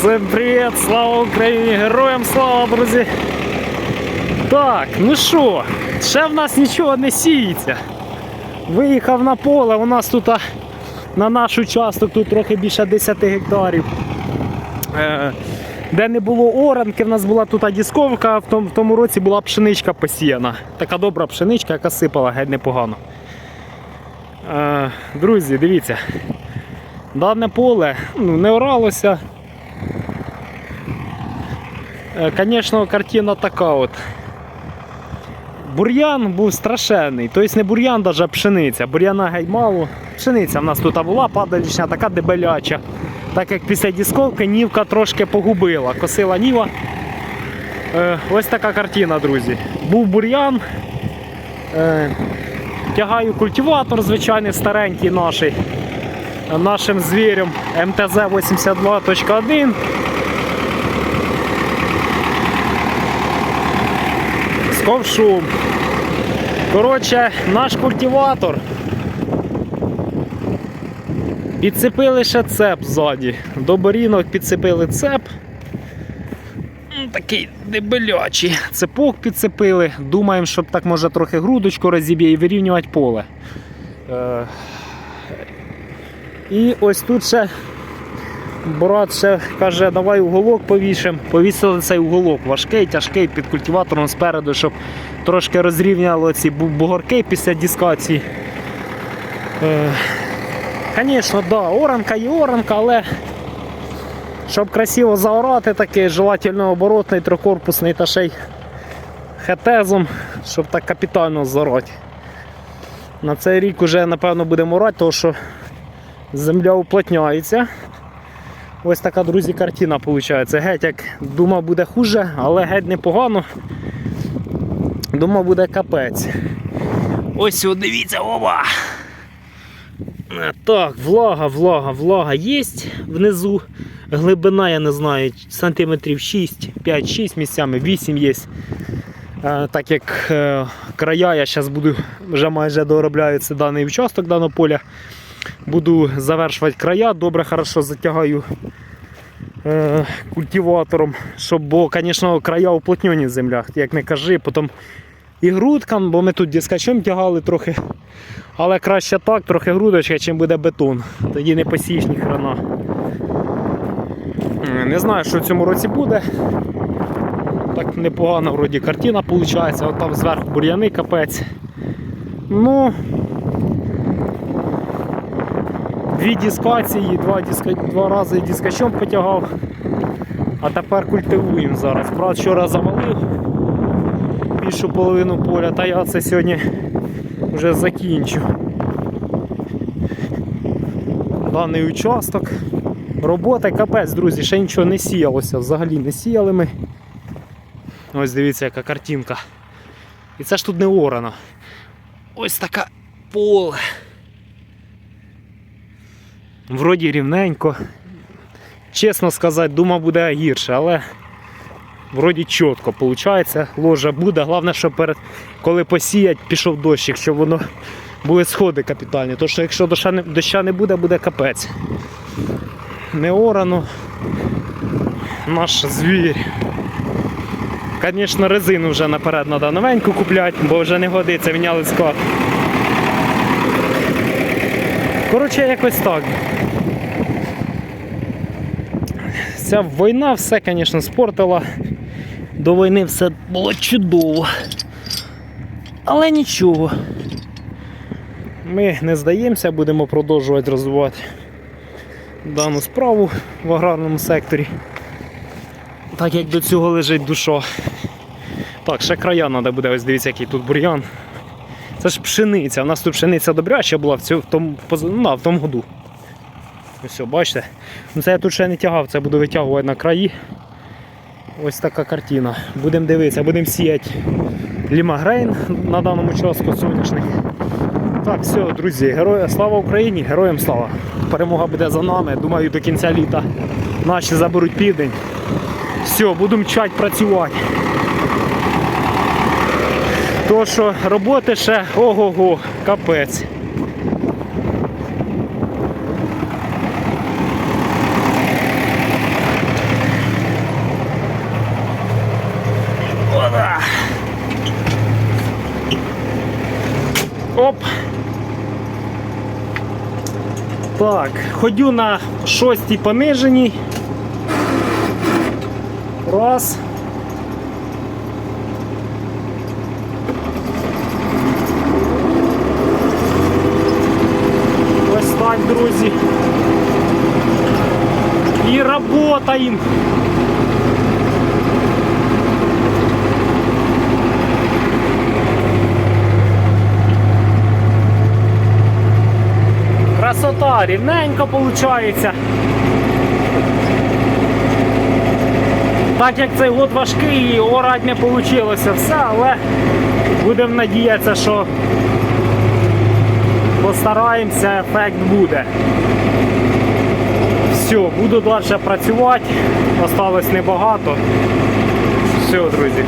Всім привіт! Слава Україні! Героям слава, друзі! Так, ну що, ще в нас нічого не сіється. Виїхав на поле, у нас тут на наш участок тут трохи більше 10 гектарів. Е, де не було оранки, в нас була тут дісковка, в в тому році була пшеничка посіяна. Така добра пшеничка, яка сипала геть непогано. Е, друзі, дивіться. Дане поле ну, не оралося. Звісно, картина така от. Бур'ян був страшенний. Тобто не бур'ян, а пшениця. Бур'яна геть мало. Пшениця в нас тут була падалічна, така дебеляча. Так як після дісковки нівка трошки погубила. Косила ніва. Е, ось така картина, друзі. Був бур'ян. Е, тягаю культиватор, звичайний старенький наш нашим звірям МТЗ-82.1. З ковшом. Коротше, наш культиватор. Підцепили ще цеп ззаді. До борінок підцепили цеп. Такий дебелячий. Цепок підцепили. Думаємо, щоб так може трохи грудочку розіб'є і вирівнювати поле. Е, і ось тут ще брат ще каже, давай уголок повішимо. Повісили цей уголок важкий, тяжкий під культиватором спереду, щоб трошки розрівняло ці бугорки після дискації. Звісно, да, оранка є оранка, але щоб красиво заорати, такий желательно оборотний, трикорпусний та ще й хетезом, щоб так капітально зарати. На цей рік вже напевно будемо орати, тому що земля уплотняється. Ось така, друзі, картина виходить. Геть як думав буде хуже, але геть непогано. Думав буде капець. Ось от дивіться, оба! Е, Так, влага, влага, влага є внизу. Глибина, я не знаю, сантиметрів 6, 5-6 місцями, 8 є. Е, Так як е, края я зараз буду вже майже доробляється даний участок даного поля. Буду завершувати края, добре, хорошо затягаю е, культиватором, щоб, бо, звісно, края уплотнені в землях, як не кажи, потім і грудкам, бо ми тут дискачем тягали трохи. Але краще так, трохи грудочка, чим буде бетон. Тоді не посієш ні хрена. Е, Не знаю, що в цьому році буде. Так непогана вроді картина виходить. От там зверху бур'яни капець. Ну, дві дискації, два, диска, два рази дискачом потягав. А тепер культивуємо зараз. Брат вчора завалив більшу половину поля, та я це сьогодні вже закінчу. Даний участок. Робота капець, друзі, ще нічого не сіялося, взагалі не сіяли ми. Ось дивіться, яка картинка. І це ж тут не орано. Ось така поле. Вроді рівненько. Чесно сказати, думав буде гірше, але вроді чітко виходить. Ложа буде. Головне, щоб перед, коли посіять, пішов дощик, щоб воно були сходи капітальні. Тому що якщо доща не, доща не буде, буде капець. Не орано. Наш звір. Звісно, резину вже наперед треба новеньку купляти, бо вже не годиться, міняли склад. Коротше, якось так. Ця війна все, звісно, спортила. До війни все було чудово. Але нічого. Ми не здаємося, будемо продовжувати розвивати дану справу в аграрному секторі. Так як до цього лежить душа. Так, ще края треба буде, ось дивіться, який тут бур'ян. Це ж пшениця. У нас тут пшениця добряча була в цьому, в тому, ну, в тому году. Все, бачите? Ну, це я тут ще не тягав, це буду витягувати на краї. Ось така картина. Будемо дивитися, будемо сіяти лімагрейн на даному участку соняшник. Так, все, друзі, герої, слава Україні, героям слава. Перемога буде за нами. Думаю, до кінця літа наші заберуть південь. Все, буду мчать працювати. То що роботи ще ого, го капець. Оп! Так, ходю на шостій пониженій. Раз. Друзі. І работаємо. Красота, рівненько виходить. Так як цей год важкий, орать не вийшло все, але будемо надіятися, що постараємося, ефект буде. Все, буду далі працювати. Осталось небагато. Все, друзі.